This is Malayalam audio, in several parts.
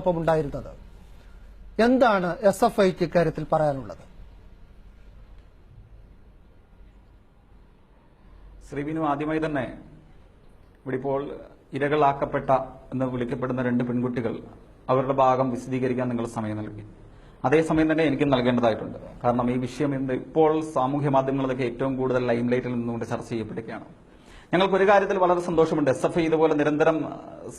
ഒപ്പം ഉണ്ടായിരുന്നത് എന്താണ് എസ് എഫ് ഐക്ക് ഇക്കാര്യത്തിൽ പറയാനുള്ളത്? ശ്രീവിനു ആദ്യമായി തന്നെ ഇവിടെ ഇപ്പോൾ ഇരകളാക്കപ്പെട്ട എന്ന് വിളിക്കപ്പെടുന്ന രണ്ട് പെൺകുട്ടികൾ അവരുടെ ഭാഗം വിശദീകരിക്കാൻ നിങ്ങൾ സമയം നൽകി. അതേസമയം തന്നെ എനിക്കും നൽകേണ്ടതായിട്ടുണ്ട്. കാരണം ഈ വിഷയം ഇന്ന് ഇപ്പോൾ സാമൂഹ്യ മാധ്യമങ്ങളിലൊക്കെ ഏറ്റവും കൂടുതൽ ലൈംലൈറ്റിൽ നിന്നുകൊണ്ട് ചർച്ച ചെയ്യപ്പെടുകയാണ്. ഞങ്ങൾക്ക് ഒരു കാര്യത്തിൽ വളരെ സന്തോഷമുണ്ട്. എസ് എഫ് ഇതുപോലെ നിരന്തരം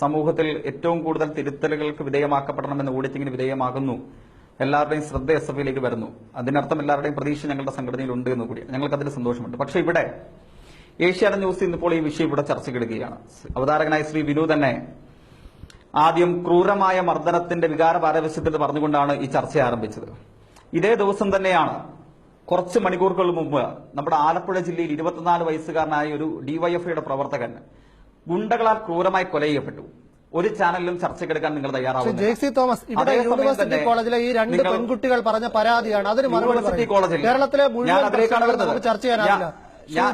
സമൂഹത്തിൽ ഏറ്റവും കൂടുതൽ തിരുത്തലുകൾക്ക് വിധേയമാക്കപ്പെടണമെന്ന് ഓഡിറ്റിംഗിന് വിധേയമാകുന്നു. എല്ലാവരുടെയും ശ്രദ്ധ എസ് എഫ് ഐയിലേക്ക് വരുന്നു. അതിനർത്ഥം എല്ലാവരുടെയും പ്രതീക്ഷ ഞങ്ങളുടെ സംഘടനയിൽ ഉണ്ട് എന്ന് കൂടി. ഞങ്ങൾക്ക് അതിൽ സന്തോഷമുണ്ട്. പക്ഷെ ഇവിടെ ഏഷ്യാനെറ്റ് ന്യൂസ് ഇന്നിപ്പോൾ ഈ വിഷയം ഇവിടെ ചർച്ചയ്ക്കെടുക്കുകയാണ് അവതാരകനായ ശ്രീ വിനു തന്നെ ആദ്യം ക്രൂരമായ മർദ്ദനത്തിന്റെ വികാര പാരവശ്യത്തിൽ പറഞ്ഞുകൊണ്ടാണ് ഈ ചർച്ച ആരംഭിച്ചത്. ഇതേ ദിവസം തന്നെയാണ് കുറച്ച് മണിക്കൂറുകൾ മുമ്പ് നമ്മുടെ ആലപ്പുഴ ജില്ലയിൽ ഇരുപത്തിനാല് വയസ്സുകാരനായ ഒരു ഡിവൈഎഫ്ഐയുടെ പ്രവർത്തകൻ ഗുണ്ടകളാൽ ക്രൂരമായി കൊല ചെയ്യപ്പെട്ടു. ഒരു ചാനലിലും ചർച്ചയ്ക്കെടുക്കാൻ നിങ്ങൾ തയ്യാറാവും തോമസ് ഇവിടെ യൂണിവേഴ്സിറ്റി കോളേജിലെ ഈ രണ്ട് പെൺകുട്ടികൾ പറഞ്ഞ പരാതിയാണ്. അതിന് മറുപടി കോളേജിൽ കേരളത്തിലെ മുഴുവൻ. ചർച്ച ചെയ്യാനാവില്ല.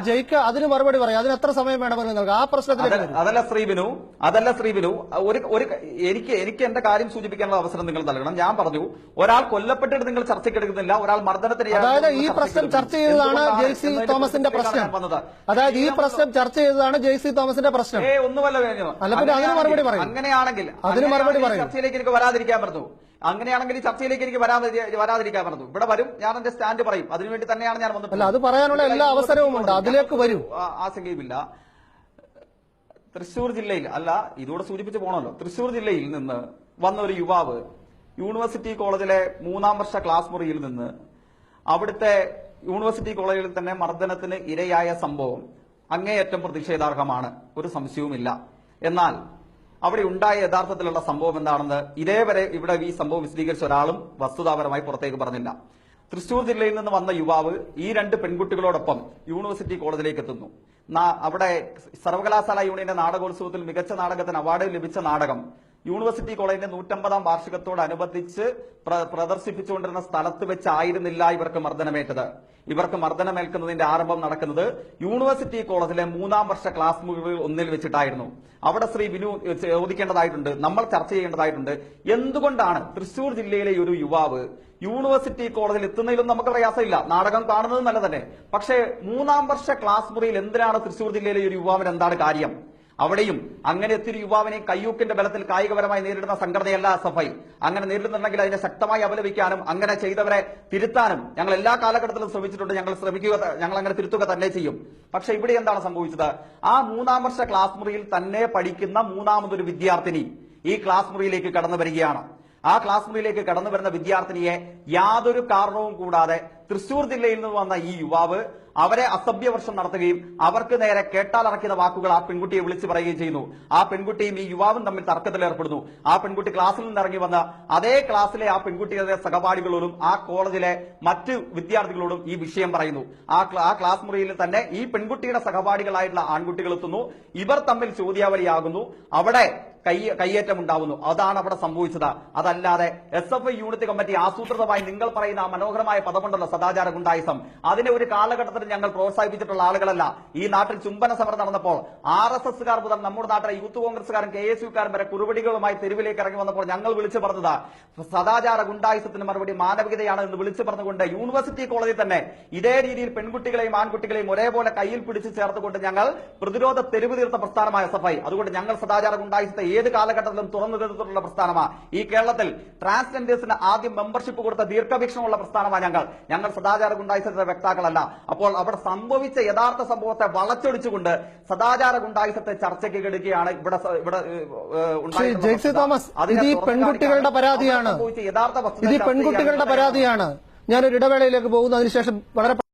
ജയിക്ക് അതിന് മറുപടി പറയാം. അതിന് എത്ര സമയം വേണമെന്ന് നൽകാം ആ പ്രശ്നത്തിൽ അതല്ല- ശ്രീബിനു അതല്ല ശ്രീബിനു ഒരു ഒരു എനിക്ക് എനിക്ക് എന്റെ കാര്യം സൂചിപ്പിക്കാനുള്ള അവസരം നിങ്ങൾ നൽകണം. ഞാൻ പറഞ്ഞു ഒരാൾ കൊല്ലപ്പെട്ടിട്ട് നിങ്ങൾ ചർച്ചയ്ക്കെടുക്കുന്നില്ല ഒരാൾ മർദ്ദനത്തിന് അതായത് ഈ പ്രശ്നം ചർച്ച ചെയ്തതാണ് എന്തുകൊണ്ടാണ് സി തോമസിന്റെ പ്രശ്നം. അതായത് ഈ പ്രശ്നം ചർച്ച ചെയ്തതാണ് ജെ സി തോമസിന്റെ പ്രശ്നം. ഒന്നുമല്ല. അല്ല, പിന്നെ അതിന് മറുപടി അങ്ങനെയാണെങ്കിൽ- അങ്ങനെയാണെങ്കിൽ അതിന് മറുപടി പറയും. ചർച്ചയിലേക്ക് എനിക്ക് വരാതിരിക്കാൻ പറഞ്ഞു അങ്ങനെയാണെങ്കിൽ ഈ ചർച്ചയിലേക്ക് എനിക്ക് വരാതി- വരാതിരിക്കാൻ പറഞ്ഞു. ഇവിടെ വരും ഞാൻ എന്റെ സ്റ്റാൻഡ് പറയും. അതിനുവേണ്ടി തന്നെയാണ് ഞാൻ വന്നത് അത് പറയാനുള്ള എല്ലാ അവസരവും ഉണ്ട്. അതിലേക്ക് വരും. ആശങ്കയുമില്ല. തൃശൂർ ജില്ലയിൽ അല്ല ഇതോടെ സൂചിപ്പിച്ച് പോണല്ലോ തൃശൂർ ജില്ലയിൽ നിന്ന് വന്ന ഒരു യുവാവ് യൂണിവേഴ്സിറ്റി കോളേജിലെ മൂന്നാം വർഷ ക്ലാസ് മുറിയിൽ നിന്ന് അവിടുത്തെ യൂണിവേഴ്സിറ്റി കോളേജിൽ തന്നെ മർദ്ദനത്തിന് ഇരയായ സംഭവം അങ്ങേയറ്റം പ്രതിഷേധാർഹമാണ്. ഒരു സംശയവുമില്ല. എന്നാൽ അവിടെ ഉണ്ടായ യഥാർത്ഥത്തിലുള്ള സംഭവം എന്താണെന്ന് ഇതേവരെ ഇവിടെ ഈ സംഭവം വിശദീകരിച്ച ഒരാളും വസ്തുതാപരമായി പുറത്തേക്ക് പറഞ്ഞില്ല. തൃശൂർ ജില്ലയിൽ നിന്ന് വന്ന യുവാവ് ഈ രണ്ട് പെൺകുട്ടികളോടൊപ്പം യൂണിവേഴ്സിറ്റി കോളേജിലേക്ക് എത്തുന്നു. അവിടെ സർവകലാശാല യൂണിയന്റെ നാടകോത്സവത്തിൽ മികച്ച നാടകത്തിന് അവാർഡ് ലഭിച്ച നാടകം യൂണിവേഴ്സിറ്റി കോളേജിന്റെ നൂറ്റമ്പതാം വാർഷികത്തോടനുബന്ധിച്ച് പ്ര- പ്രദർശിപ്പിച്ചുകൊണ്ടിരുന്ന സ്ഥലത്ത് വെച്ചായിരുന്നില്ല ഇവർക്ക് മർദ്ദനമേറ്റത്. ഇവർക്ക് മർദ്ദനമേൽക്കുന്നതിന്റെ ആരംഭം നടക്കുന്നത് യൂണിവേഴ്സിറ്റി കോളേജിലെ മൂന്നാം വർഷ ക്ലാസ് മുറികളിൽ ഒന്നിൽ വെച്ചിട്ടായിരുന്നു. അവിടെ ശ്രീ വിനു ചോദിക്കേണ്ടതായിട്ടുണ്ട് നമ്മൾ ചർച്ച ചെയ്യേണ്ടതായിട്ടുണ്ട് എന്തുകൊണ്ടാണ് തൃശൂർ ജില്ലയിലെ ഒരു യുവാവ് യൂണിവേഴ്സിറ്റി കോളേജിൽ എത്തുന്നതിലൊന്നും നമുക്ക് പ്രയാസമില്ല നാടകം കാണുന്നത് നല്ല തന്നെ പക്ഷേ മൂന്നാം വർഷ ക്ലാസ് മുറിയിൽ എന്തിനാണ് തൃശൂർ ജില്ലയിലെ ഒരു യുവാവിന് എന്താണ് കാര്യം? അവിടെയും അങ്ങനെ എത്തിയൊരു യുവാവിനെ കയ്യൂക്കിന്റെ ബലത്തിൽ കായികപരമായി നേരിടുന്ന സംഘടനയല്ല സഫൈ. അങ്ങനെ നേരിടുന്നുണ്ടെങ്കിൽ അതിനെ ശക്തമായി അപലപിക്കാനും അങ്ങനെ ചെയ്തവരെ തിരുത്താനും ഞങ്ങൾ എല്ലാ കാലഘട്ടത്തിലും ശ്രമിച്ചിട്ടുണ്ട്. ഞങ്ങൾ ശ്രമിക്കുക ഞങ്ങൾ അങ്ങനെ തിരുത്തുക തന്നെ ചെയ്യും. പക്ഷെ ഇവിടെ എന്താണ് സംഭവിച്ചത്? ആ മൂന്നാം വർഷ ക്ലാസ് മുറിയിൽ തന്നെ പഠിക്കുന്ന മൂന്നാമതൊരു വിദ്യാർത്ഥിനി ഈ ക്ലാസ് മുറിയിലേക്ക് കടന്നു വരികയാണ്. ആ ക്ലാസ് മുറിയിലേക്ക് കടന്നു വരുന്ന വിദ്യാർത്ഥിനിയെ യാതൊരു കാരണവും കൂടാതെ തൃശൂർ ജില്ലയിൽ നിന്ന് വന്ന ഈ യുവാവ് അവരെ അസഭ്യവർഷം നടത്തുകയും അവർക്ക് നേരെ കേട്ടാലറക്കിയ വാക്കുകൾ ആ പെൺകുട്ടിയെ വിളിച്ചു പറയുകയും ചെയ്യുന്നു. ആ പെൺകുട്ടിയും ഈ യുവാവും തമ്മിൽ തർക്കത്തിൽ ഏർപ്പെടുന്നു. ആ പെൺകുട്ടി ക്ലാസ്സിൽ നിന്ന് ഇറങ്ങി വന്ന അതേ ക്ലാസ്സിലെ ആ പെൺകുട്ടിയുടെ സഹപാഠികളോടും ആ കോളേജിലെ മറ്റ് വിദ്യാർത്ഥികളോടും ഈ വിഷയം പറയുന്നു. ആ ആ ക്ലാസ് മുറിയിൽ തന്നെ ഈ പെൺകുട്ടിയുടെ സഹപാഠികളായിട്ടുള്ള ആൺകുട്ടികൾ എത്തുന്നു. ഇവർ തമ്മിൽ ചോദ്യാവലിയാകുന്നു. അവിടെ കൈ കയ്യേറ്റം ഉണ്ടാവുന്നു അതാണ് അവിടെ സംഭവിച്ചത്. അതല്ലാതെ S F I unit committee ആസൂത്രിതമായി നിങ്ങൾ പറയുന്ന ആ മനോഹരമായ പദമുണ്ടല്ലോ സദാചാര ഗുണ്ടായിസം. അതിനെ ഒരു കാലഘട്ടത്തിൽ ഞങ്ങൾ പ്രോത്സാഹിപ്പിച്ചിട്ടുള്ള ആളുകളല്ല. ഈ നാട്ടിൽ ചുംബന സമരം നടന്നപ്പോൾ ആർ എസ് എസ്സുകാർ മുതൽ നമ്മുടെ നാട്ടിലെ യൂത്ത് കോൺഗ്രസ്സുകാരും കെ എസ് യുക്കാരും വരെ കുറുപടികളുമായി തെരുവിലേക്ക് ഇറങ്ങി വന്നപ്പോൾ ഞങ്ങൾ വിളിച്ചു പറഞ്ഞത് സദാചാര ഗുണ്ടായിസത്തിന് മറുപടി മാനവികതയാണ് എന്ന് വിളിച്ചു പറഞ്ഞുകൊണ്ട് യൂണിവേഴ്സിറ്റി കോളേജിൽ തന്നെ ഇതേ രീതിയിൽ പെൺകുട്ടികളെയും ആൺകുട്ടികളെയും ഒരേപോലെ കയ്യിൽ പിടിച്ച് ചേർത്തുകൊണ്ട് ഞങ്ങൾ പ്രതിരോധ തെരുവ് തീർത്ത പ്രസ്ഥാനമായ എസ് അതുകൊണ്ട് ഞങ്ങൾ സദാചാര ഗുണ്ടായിസത്തെ ഏത് കാലഘട്ടത്തിലും തുറന്നു തീർത്തിട്ടുള്ള പ്രസ്ഥാനമാണ് ഈ കേരളത്തിൽ ട്രാൻസ്ജെൻഡേഴ്സിന് ആദ്യം മെമ്പർഷിപ്പ് കൊടുത്ത ദീർഘവീക്ഷണമുള്ള പ്രസ്ഥാനമാണ് ഞങ്ങൾ. ഞങ്ങൾ സദാചാര ഗുണ്ടായുസത്തിന്റെ വ്യക്താക്കളല്ല അപ്പോൾ അവിടെ സംഭവിച്ച യഥാർത്ഥ സംഭവത്തെ വളച്ചൊടിച്ചുകൊണ്ട് സദാചാര ഗുണ്ടായുസത്തെ ചർച്ചയ്ക്ക് കെടുക്കുകയാണ് ഇവിടെ ഇവിടെ പെൺകുട്ടികളുടെ പരാതിയാണ്. യഥാർത്ഥ പെൺകുട്ടികളുടെ പരാതിയാണ്. ഞാനൊരു ഇടവേളയിലേക്ക് പോകുന്നു. അതിനുശേഷം വളരെ